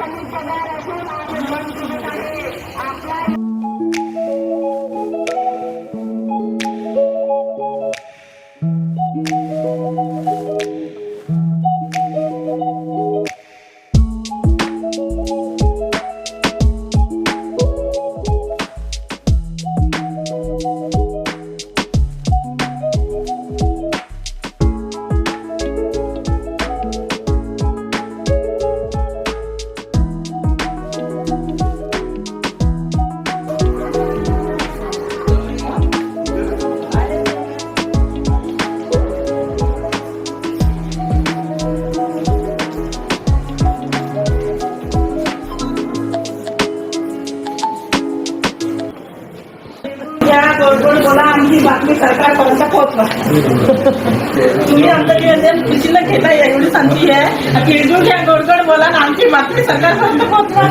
سمجھا رسول गोड बोला आणि ही बातमी सरकारपर्यंत पोहोचवा तुम्ही आमचं असेल खुशीला घेता या एवढीच आमची आहे. तिळगुळ घ्या गोडगोड बोला आणि आमची बातमी सरकारपर्यंत पोहोचवा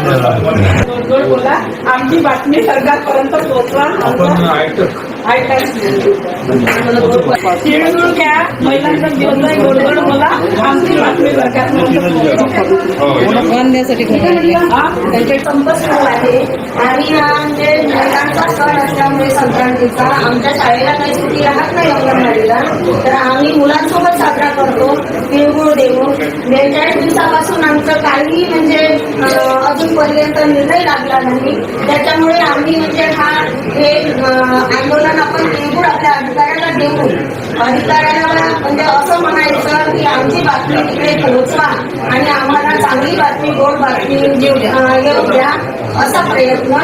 गोडगोड बोला आमची बातमी सरकारपर्यंत पोहोचवा तिळगुळ घ्या महिलांचा दिवस गोडगोड बोला. बांधण्यासाठी त्यांचे कंपस आहे आणि हा म्हणजे महिलांचा सण असल्यामुळे संक्रांतीचा आमच्या शाळेला काही सुट्टी राहत नाही अंगणवाडीला तर आम्ही मुलांसोबत साजरा करतो तिळगुळ देऊन बेचाळीस दिवसापासून आमचं काही म्हणजे अजूनपर्यंत निर्णय लागला नाही त्याच्यामुळे आम्ही म्हणजे हा हे आंदोलन आपण तिळगुळ आपल्या अधिकाऱ्याला देऊ. अधिकाऱ्याला म्हणजे असं म्हणायचं आमची बातमी तिकडे पोहोचवा आणि आम्हाला चांगली बातमी गोड बातमी येऊ द्या. असा प्रयत्न.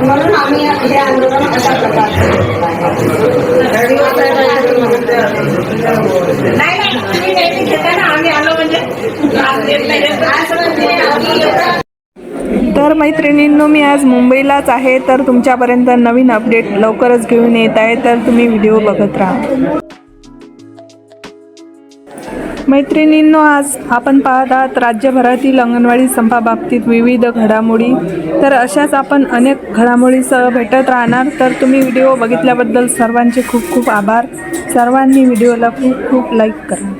म्हणून आम्ही हे आंदोलन अशा प्रकारचे नाही नाही. तुम्ही काही घेता ना? आम्ही आलो म्हणजे म्हणजे तर मैत्रिणींनो मी आज मुंबईलाच आहे. तर तुमच्यापर्यंत नवीन अपडेट लवकरच घेऊन येत आहे. तर तुम्ही व्हिडिओ बघत राहा. मैत्रिणींनो आज आपण पाहत आहात राज्यभरातील अंगणवाडी संपाबाबतीत विविध घडामोडी. तर अशाच आपण अनेक घडामोडीसह भेटत राहणार. तर तुम्ही व्हिडिओ बघितल्याबद्दल सर्वांचे खूप खूप आभार. सर्वांनी व्हिडिओला खूप खूप लाईक करा.